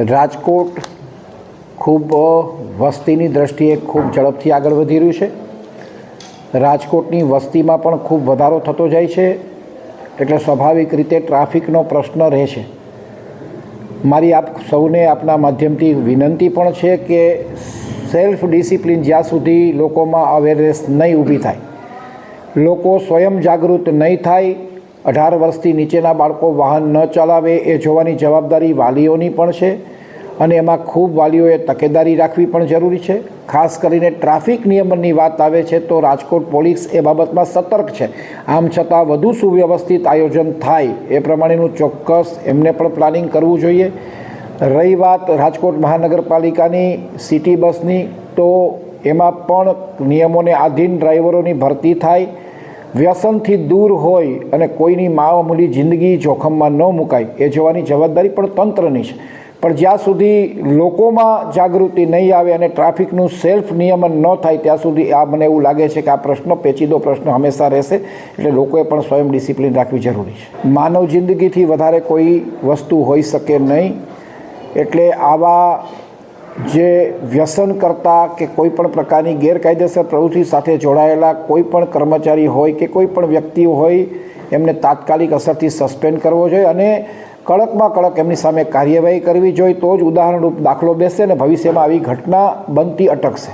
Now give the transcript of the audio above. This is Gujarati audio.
રાજકોટ ખૂબ વસ્તીની દ્રષ્ટિએ ખૂબ ઝડપથી આગળ વધી રહ્યું છે. રાજકોટની વસ્તીમાં પણ ખૂબ વધારો થતો જાય છે. એટલે સ્વાભાવિક રીતે ટ્રાફિકનો પ્રશ્ન રહે છે મારી આપ સૌને આપના માધ્યમથી વિનંતી પણ છે કે સેલ્ફ ડિસિપ્લિન જ્યાં સુધી લોકોમાં અવેરનેસ નહીં ઊભી થાય, લોકો સ્વયં જાગૃત નહીં થાય અઢાર વર્ષથી નીચેના બાળકો વાહન ન ચલાવે એ જોવાની જવાબદારી વાલીઓની પણ છે અને એમાં ખૂબ વાલીઓએ તકેદારી રાખવી પણ જરૂરી છે. ખાસ કરીને ટ્રાફિક નિયમનની વાત આવે છે તો રાજકોટ પોલીસ એ બાબતમાં સતર્ક છે. આમ છતાં વધુ સુવ્યવસ્થિત આયોજન થાય એ પ્રમાણેનું ચોક્કસ એમને પણ પ્લાનિંગ કરવું જોઈએ. રહી વાત રાજકોટ મહાનગરપાલિકાની, સિટી બસની, તો એમાં પણ નિયમોને આધીન ડ્રાઈવરોની ભરતી થાય વ્યસનથી દૂર હોય અને કોઈની માવામૂલી જિંદગી જોખમમાં ન મુકાય, એ જોવાની જવાબદારી પણ તંત્રની છે. પણ જ્યાં સુધી લોકોમાં જાગૃતિ નહીં આવે અને ટ્રાફિકનું સેલ્ફ નિયમન ન થાય, ત્યાં સુધી આ મને એવું લાગે છે કે આ પ્રશ્ન પેચીદો પ્રશ્ન હંમેશા રહેશે. એટલે લોકોએ પણ સ્વયં ડિસિપ્લિન રાખવી જરૂરી છે. માનવ જિંદગીથી વધારે કોઈ વસ્તુ હોઈ શકે નહીં. એટલે આવા જે વ્યસન કરતા કે કોઈ પણ પ્રકારની ગેરકાયદેસર પ્રવૃત્તિ સાથે જોડાયેલા, કોઈ પણ કર્મચારી હોય કે કોઈ પણ વ્યક્તિ હોય, એમને તાત્કાલિક અસરથી સસ્પેન્ડ કરવો જોઈએ અને કડકમાં કડક એમની સામે કાર્યવાહી કરવી જોઈએ. તો જ ઉદાહરણરૂપ દાખલો બેસશે અને ભવિષ્યમાં આવી ઘટના બનતી અટકશે.